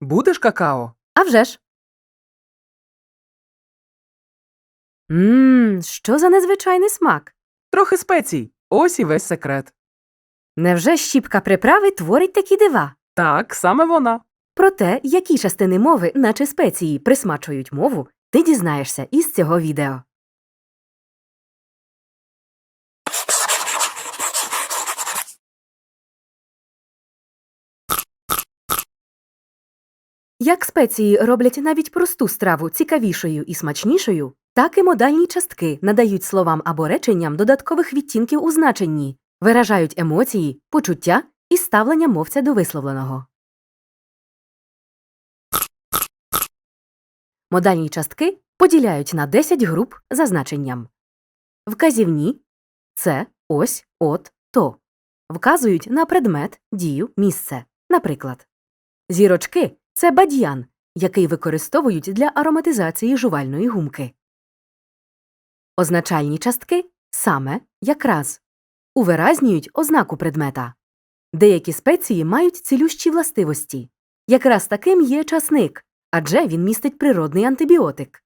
Будеш какао? А вже ж. Ммм, що за незвичайний смак? Трохи спецій. Ось і весь секрет. Невже щіпка приправи творить такі дива? Так, саме вона. Про те, які частини мови, наче спеції, присмачують мову, ти дізнаєшся із цього відео. Як спеції роблять навіть просту страву цікавішою і смачнішою, так і модальні частки надають словам або реченням додаткових відтінків у значенні, виражають емоції, почуття і ставлення мовця до висловленого. Модальні частки поділяють на 10 груп за значенням. Вказівні це ось, от, то. Вказують на предмет, дію, місце. Наприклад, зірочки це бадьян, який використовують для ароматизації жувальної гумки. Означальні частки саме, якраз. Увиразнюють ознаку предмета. Деякі спеції мають цілющі властивості. Якраз таким є часник, адже він містить природний антибіотик.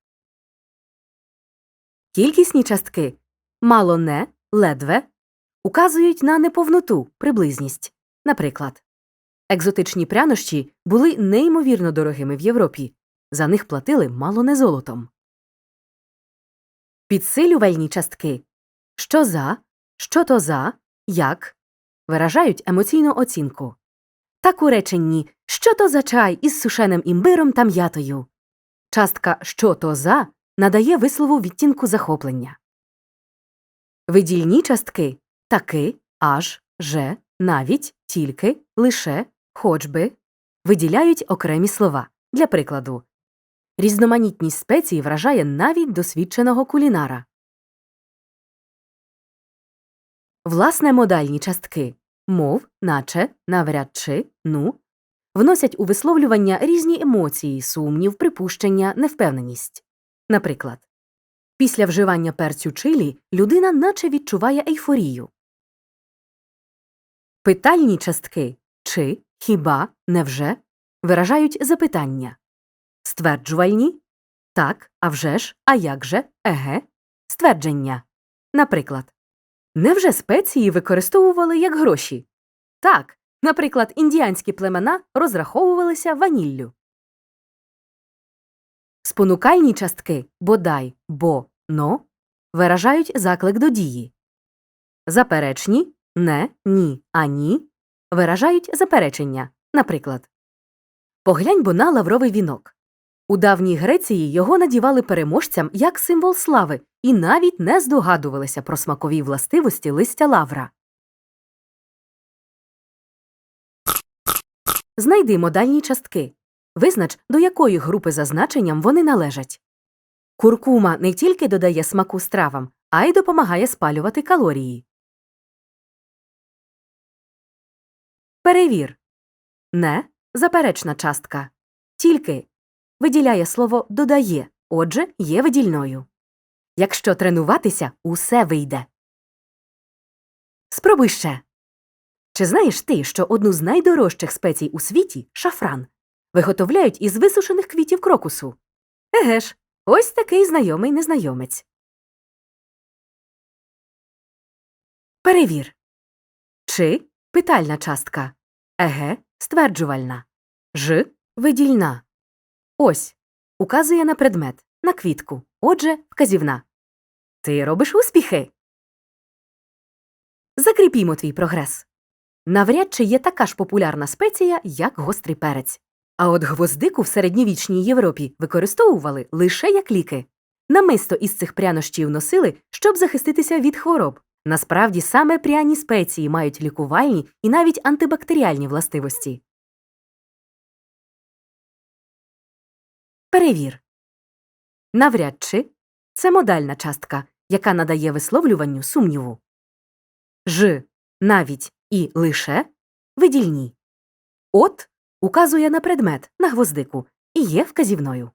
Кількісні частки мало не, ледве указують на неповноту, приблизність. Наприклад, екзотичні прянощі були неймовірно дорогими в Європі. За них платили мало не золотом. Підсилювальні частки що за, що то за, як виражають емоційну оцінку. Так у реченні що то за чай із сушеним імбиром та м'ятою. Частка що то за надає вислову відтінку захоплення. Видільні частки таки, аж, же, навіть, тільки, лише, хоч би виділяють окремі слова. Для прикладу, різноманітність спецій вражає навіть досвідченого кулінара. Власне модальні частки мов, наче, навряд чи, ну вносять у висловлювання різні емоції, сумнів, припущення, невпевненість. Наприклад, після вживання перцю чилі людина наче відчуває ейфорію. Питальні частки чи, хіба, невже виражають запитання. Стверджувальні так, а вже ж, а як же, еге, ствердження. Наприклад, невже спеції використовували як гроші? Так, наприклад, індіанські племена розраховувалися ваніллю. Спонукальні частки бодай, бо, но виражають заклик до дії. Заперечні не, ні, а ні виражають заперечення. Наприклад, Поглянь бо на лавровий вінок. У давній Греції його надівали переможцям як символ слави і навіть не здогадувалися про смакові властивості листя лавра. Знайди модальні частки. Визнач, до якої групи за значенням вони належать. Куркума не тільки додає смаку стравам, а й допомагає спалювати калорії. Перевір. Не заперечна частка. Тільки виділяє слово додає, отже, є видільною. Якщо тренуватися, усе вийде. Спробуй ще. Чи знаєш ти, що одну з найдорожчих спецій у світі шафран виготовляють із висушених квітів крокусу? Еге ж, ось такий знайомий незнайомець. Перевір. Чи питальна частка. Еге стверджувальна. Ж видільна. Ось указує на предмет, на квітку. Отже, вказівна. Ти робиш успіхи. Закріпімо твій прогрес. Навряд чи є така ж популярна спеція, як гострий перець. А от гвоздику в середньовічній Європі використовували лише як ліки. Намисто із цих прянощів носили, щоб захиститися від хвороб. Насправді саме пряні спеції мають лікувальні і навіть антибактеріальні властивості. Перевір. Навряд чи це модальна частка, яка надає висловлюванню сумніву. Ж, навіть і лише видільні. От указує на предмет на гвоздику і є вказівною.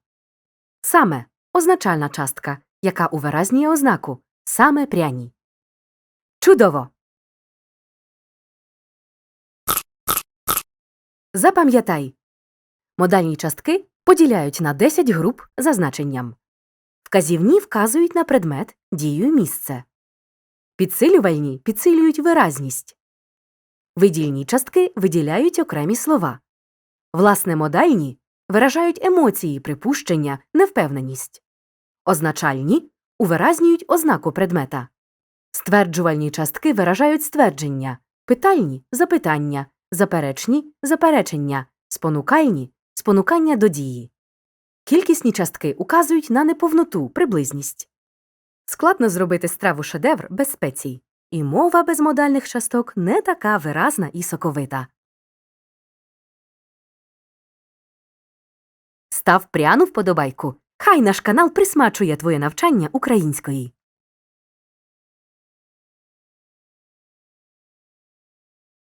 Саме означальна частка, яка увиразнює ознаку саме пряні. Чудово. Запам'ятай Модальні частки поділяють на 10 груп за значенням. Вказівні вказують на предмет, дію і місце. Підсилювальні підсилюють виразність. Видільні частки виділяють окремі слова. Власне, модальні виражають емоції, припущення, невпевненість. Означальні увиразнюють ознаку предмета. Стверджувальні частки виражають ствердження, питальні запитання, заперечні заперечення, спонукальні спонукання до дії. Кількісні частки указують на неповноту, приблизність. Складно зробити страву шедевр без спецій, і мова без модальних часток не така виразна і соковита. Став пряну вподобайку. Хай наш канал присмачує твоє навчання української.